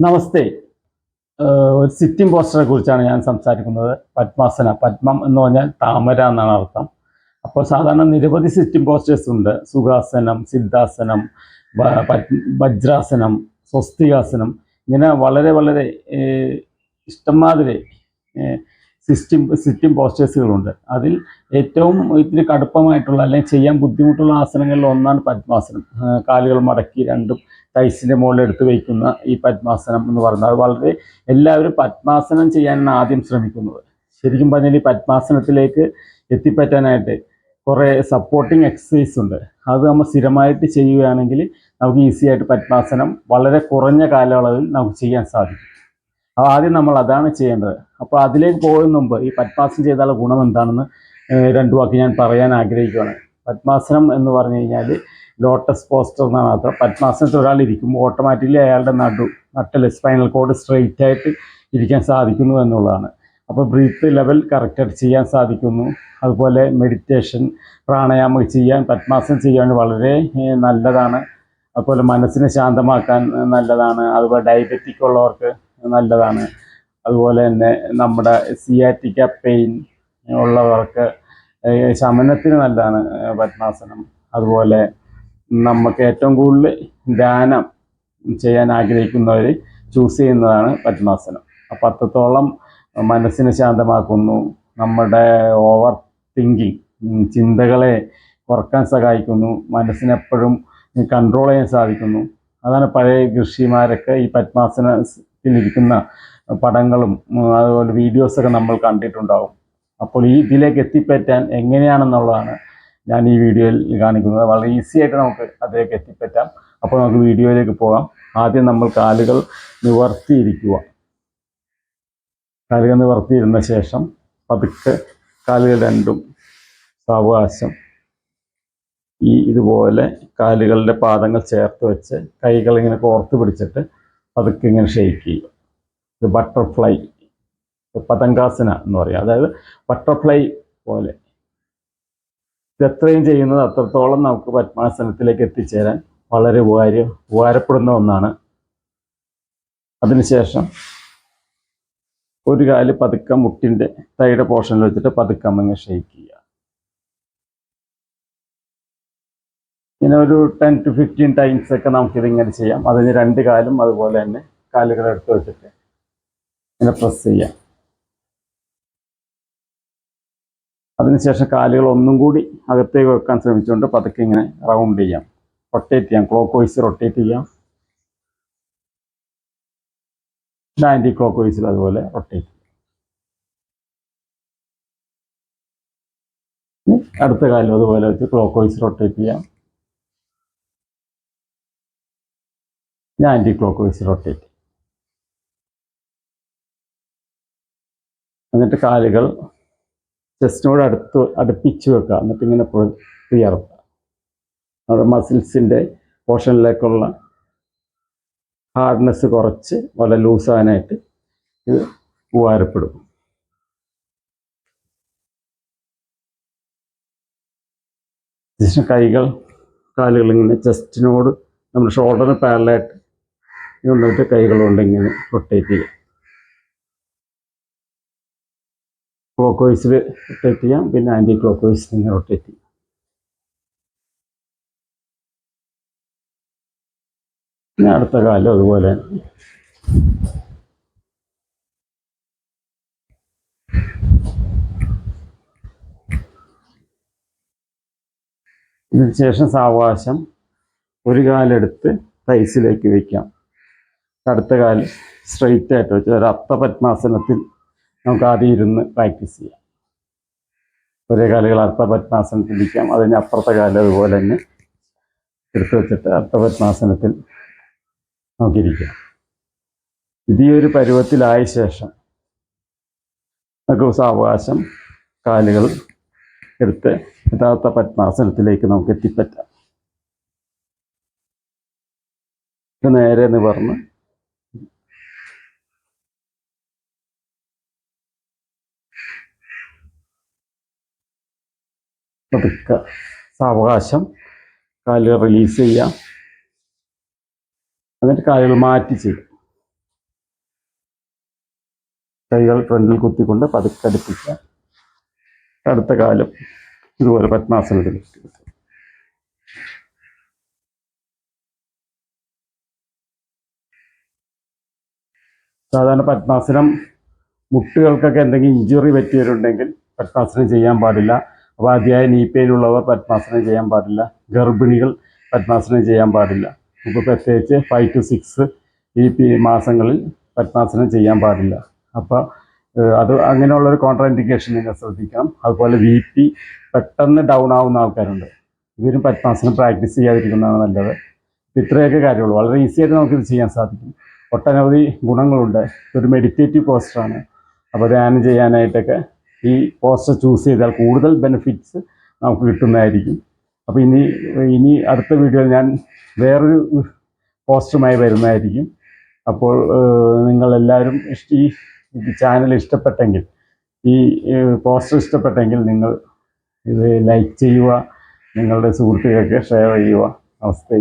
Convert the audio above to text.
നമസ്തേ. ഒരു സിറ്റിംഗ് പോസ്റ്ററെ കുറിച്ചാണ് ഞാൻ സംസാരിക്കുന്നത്. പത്മാസന പത്മം എന്ന് പറഞ്ഞാൽ താമര എന്നാണ് അർത്ഥം. അപ്പോൾ സാധാരണ നിരവധി സിറ്റിംഗ് പോസ്റ്റേഴ്സ് ഉണ്ട്. സുഖാസനം സിദ്ധാസനം വജ്രാസനം സ്വസ്തികാസനം. ഇങ്ങനെ വളരെ വളരെ ഇഷ്ടംമാതിരി സിസ്റ്റിംഗ് സിറ്റിംഗ് പോസ്റ്റേഴ്സുകളുണ്ട്. അതിൽ ഏറ്റവും ഇത്തിരി കടുപ്പമായിട്ടുള്ള അല്ലെങ്കിൽ ചെയ്യാൻ ബുദ്ധിമുട്ടുള്ള ആസനങ്ങളിൽ ഒന്നാണ് പത്മാസനം. കാലുകൾ മടക്കി രണ്ടും തൈസിന്റെ മുകളിൽ എടുത്ത് വയ്ക്കുന്ന ഈ പത്മാസനം എന്ന് പറയുന്നത്. അത് വളരെ എല്ലാവരും പത്മാസനം ചെയ്യാനാണ് ആദ്യം ശ്രമിക്കുന്നത്. ശരിക്കും പറഞ്ഞാൽ ഈ പത്മാസനത്തിലേക്ക് എത്തിപ്പറ്റാനായിട്ട് കുറേ സപ്പോർട്ടിങ് എക്സസൈസ് ഉണ്ട്. അത് നമ്മൾ സ്ഥിരമായിട്ട് ചെയ്യുകയാണെങ്കിൽ നമുക്ക് ഈസി ആയിട്ട് പത്മാസനം വളരെ കുറഞ്ഞ കാലയളവിൽ നമുക്ക് ചെയ്യാൻ സാധിക്കും. അപ്പോൾ ആദ്യം നമ്മൾ അതാണ് ചെയ്യേണ്ടത്. അപ്പോൾ അതിലേക്ക് പോകുന്ന മുമ്പ് ഈ പത്മാസനം ചെയ്താൽ ഗുണം എന്താണെന്ന് രണ്ടു വാക്ക് ഞാൻ പറയാൻ ആഗ്രഹിക്കുകയാണ്. പത്മാസനം എന്ന് പറഞ്ഞു കഴിഞ്ഞാൽ ലോട്ടസ് പോസ്റ്റർ എന്നാണ് അർത്ഥം. പത്മാസനത്തിൽ ഒരാൾ ഇരിക്കുമ്പോൾ ഓട്ടോമാറ്റിക്കലി അയാളുടെ നടു നട്ടൽ സ്പൈനൽ കോഡ് സ്ട്രെയിറ്റ് ആയിട്ട് ഇരിക്കാൻ സാധിക്കുന്നു എന്നുള്ളതാണ്. അപ്പോൾ ബ്രീത്ത് ലെവൽ കറക്റ്റായിട്ട് ചെയ്യാൻ സാധിക്കുന്നു. അതുപോലെ മെഡിറ്റേഷൻ പ്രാണായാമം ചെയ്യാൻ പത്മാസനം ചെയ്യാൻ വളരെ നല്ലതാണ്. അതുപോലെ മനസ്സിനെ ശാന്തമാക്കാൻ നല്ലതാണ്. അതുപോലെ ഡയബറ്റിക് ഉള്ളവർക്ക് നല്ലതാണ്. അതുപോലെ തന്നെ നമ്മുടെ സിയാറ്റിക്ക പെയിൻ ഉള്ളവർക്ക് ശമനത്തിന് നല്ലതാണ് പത്മാസനം. അതുപോലെ നമുക്ക് ഏറ്റവും കൂടുതൽ ധ്യാനം ചെയ്യാൻ ആഗ്രഹിക്കുന്നവർ ചൂസ് ചെയ്യുന്നതാണ് പത്മാസനം. അപ്പം അത്രത്തോളം മനസ്സിനെ ശാന്തമാക്കുന്നു. നമ്മുടെ ഓവർ തിങ്കിങ് ചിന്തകളെ കുറയ്ക്കാൻ സഹായിക്കുന്നു. മനസ്സിനെപ്പോഴും കൺട്രോൾ ചെയ്യാൻ സാധിക്കുന്നു. അതാണ് പഴയ ഋഷിമാരൊക്കെ ഈ പത്മാസനത്തിലിരിക്കുന്ന പടങ്ങളും അതുപോലെ വീഡിയോസൊക്കെ നമ്മൾ കണ്ടിട്ടുണ്ടാവും. അപ്പോൾ ഈ ഇതിലേക്ക് എത്തിപ്പറ്റാൻ എങ്ങനെയാണെന്നുള്ളതാണ് ഞാൻ ഈ വീഡിയോയിൽ കാണിക്കുന്നത്. വളരെ ഈസി ആയിട്ട് നമുക്ക് അതിലേക്ക് എത്തിപ്പറ്റാം. അപ്പോൾ നമുക്ക് വീഡിയോയിലേക്ക് പോകാം. ആദ്യം നമ്മൾ കാലുകൾ നിവർത്തിയിരിക്കുക. കാലുകൾ നിവർത്തിയിരുന്ന ശേഷം പതുക്കെ കാലുകൾ രണ്ടും സാവകാശം. ഈ ഇതുപോലെ കാലുകളുടെ പാദങ്ങൾ ചേർത്ത് വെച്ച് കൈകൾ ഇങ്ങനെ കോർത്ത് പിടിച്ചിട്ട് പതുക്കെ ഇങ്ങനെ ഷെയ്ക്ക് ചെയ്യുക ഇത് ബട്ടർഫ്ലൈ പതങ്കാസന എന്ന് പറയും. അതായത് ബട്ടർഫ്ലൈ പോലെ. ഇത് എത്രയും ചെയ്യുന്നത് അത്രത്തോളം നമുക്ക് പത്മാസനത്തിലേക്ക് എത്തിച്ചേരാൻ വളരെ ഉപകാര ഉപകാരപ്പെടുന്ന ഒന്നാണ്. അതിനുശേഷം ഒരു കാൽ പതുക്കെ മുട്ടിന്റെ തൈയുടെ പോർഷനിൽ വെച്ചിട്ട് പതുക്കെ അങ്ങ് ഷെയ്ക്ക് ചെയ്യുക. ഇങ്ങനെ ഒരു ടെൻ ടു ഫിഫ്റ്റീൻ ടൈംസ് ഒക്കെ നമുക്കിതിങ്ങനെ ചെയ്യാം. അതിന് രണ്ട് കാലും അതുപോലെ തന്നെ കാലുകൾ എടുത്ത് വെച്ചിട്ട് ഇങ്ങനെ പ്രസ് ചെയ്യാം. അതിനുശേഷം കാലുകൾ ഒന്നും കൂടി അകത്തേക്ക് വെക്കാൻ ശ്രമിച്ചുകൊണ്ട് പതുക്കെ ഇങ്ങനെ റൗണ്ട് ചെയ്യാം. റൊട്ടേറ്റ് ചെയ്യാം. ക്ലോക്ക് വൈസ് റൊട്ടേറ്റ് ചെയ്യാം. ആന്റി ക്ലോക്ക് വൈസിൽ അതുപോലെ റൊട്ടേറ്റ് ചെയ്യാം. അടുത്ത കാലം അതുപോലെ വെച്ച് ക്ലോക്ക് വൈസ് റൊട്ടേറ്റ് ചെയ്യാം. ഞാൻ ആന്റി ക്ലോക്ക് വൈസ് റൊട്ടേറ്റ് എന്നിട്ട് കാലുകൾ ചെസ്റ്റിനോട് അടുത്ത് അടുപ്പിച്ച് വെക്കുക. എന്നിട്ട് ഇങ്ങനെ ഉയർത്തുക. നമ്മുടെ മസിൽസിന്റെ പോർഷനിലേക്കുള്ള ഹാർഡ്നെസ് കുറച്ച് വളരെ ലൂസാകാനായിട്ട് ഇത് ഉപകാരപ്പെടും. കൈകൾ കാലുകൾ ഇങ്ങനെ ചെസ്റ്റിനോട് നമ്മുടെ ഷോൾഡറിന് പാരലായിട്ട് കൊണ്ടിട്ട് കൈകളുണ്ടെങ്കിൽ ഇങ്ങനെ റൊട്ടേറ്റ് ചെയ്യാം. ക്ലോക്ക് വൈസിൽ റൊട്ടേറ്റ് ചെയ്യാം പിന്നെ ആന്റി ക്ലോക്ക് വൈസിൽ ഇങ്ങനെ റൊട്ടേറ്റ് ചെയ്യാം. പിന്നെ അടുത്ത കാലം അതുപോലെ ഇതിനുശേഷം ഇതിന് ശേഷം സാവകാശം ഒരു കാലെടുത്ത് തൈസിലേക്ക് വയ്ക്കാം അടുത്ത കാൽ സ്ട്രെയിറ്റ് ആയിട്ട് വെച്ച് ഒരു അർത്ഥപത്മാസനത്തിൽ നമുക്ക് ആദ്യം ഇരുന്ന് പ്രാക്ടീസ് ചെയ്യാം. ഒരേ കാലുകൾ അർത്ഥ പത്മാസനത്തിൽ ഇരിക്കാം. അതിന് അപ്പുറത്തെ കാലം അതുപോലെ തന്നെ എടുത്ത് വെച്ചിട്ട് അർത്ഥ പത്മാസനത്തിൽ നമുക്കിരിക്കാം ഇത് ഈ ഒരു പരുവത്തിലായ ശേഷം നമുക്ക് സാവകാശം കാലുകൾ എടുത്ത് യഥാർത്ഥ പത്മാസനത്തിലേക്ക് നമുക്ക് എത്തിപ്പറ്റാം. നേരെ നിവർന്ന് പതുക്കെ സാവകാശം കാലുകൾ റിലീസ് ചെയ്യാം എന്നിട്ട് കാലുകൾ മാറ്റി ചെയ്യും കൈകൾ ഫ്രണ്ടിൽ കുത്തിക്കൊണ്ട് പതുക്കെ അടുപ്പിക്കുക. അടുത്ത കാലം ഇതുപോലെ പത്മാസനത്തിൽ സാധാരണ പത്മാസനം മുട്ടുകൾക്കൊക്കെ എന്തെങ്കിലും ഇഞ്ചുറി പറ്റിയവരുണ്ടെങ്കിൽ പത്മാസനം ചെയ്യാൻ പാടില്ല. അപ്പോൾ അതിയായ നീ പെയിൻ ഉള്ളവർ പത്മാസനം ചെയ്യാൻ പാടില്ല. ഗർഭിണികൾ പത്മാസനം ചെയ്യാൻ പാടില്ല. ഇപ്പോൾ പ്രത്യേകിച്ച് ഫൈവ് ടു സിക്സ് ഈ മാസങ്ങളിൽ പത്മാസനം ചെയ്യാൻ പാടില്ല. അപ്പോൾ അത് അങ്ങനെയുള്ളൊരു കോൺട്രാ ഇൻഡിക്കേഷൻ നിങ്ങൾ ശ്രദ്ധിക്കണം. അതുപോലെ വി പി പെട്ടെന്ന് ഡൗൺ ആവുന്ന ആൾക്കാരുണ്ട്. ഇവരും പത്മാസനം പ്രാക്ടീസ് ചെയ്യാതിരിക്കുന്നതാണ് നല്ലത്. ഇത്രയൊക്കെ കാര്യമുള്ളൂ. വളരെ ഈസി ആയിട്ട് നമുക്കിത് ചെയ്യാൻ സാധിക്കും. ഒട്ടനവധി ഗുണങ്ങളുണ്ട്. ഒരു മെഡിറ്റേറ്റീവ് പോസ്റ്ററാണ് അപ്പോൾ ധ്യാനം ചെയ്യാനായിട്ടൊക്കെ ഈ പോസ്റ്റർ ചൂസ് ചെയ്താൽ കൂടുതൽ ബെനിഫിറ്റ്സ് നമുക്ക് കിട്ടുന്നതായിരിക്കും. അപ്പോൾ ഇനി ഇനി അടുത്ത വീഡിയോയിൽ ഞാൻ വേറൊരു പോസ്റ്ററുമായി വരുന്നതായിരിക്കും. അപ്പോൾ നിങ്ങളെല്ലാവരും ഈ ചാനൽ ഇഷ്ടപ്പെട്ടെങ്കിൽ ഈ പോസ്റ്റർ ഇഷ്ടപ്പെട്ടെങ്കിൽ നിങ്ങൾ ഇത് ലൈക്ക് ചെയ്യുക നിങ്ങളുടെ സുഹൃത്തുക്കൾക്ക് ഷെയർ ചെയ്യുക. നമസ്തേ.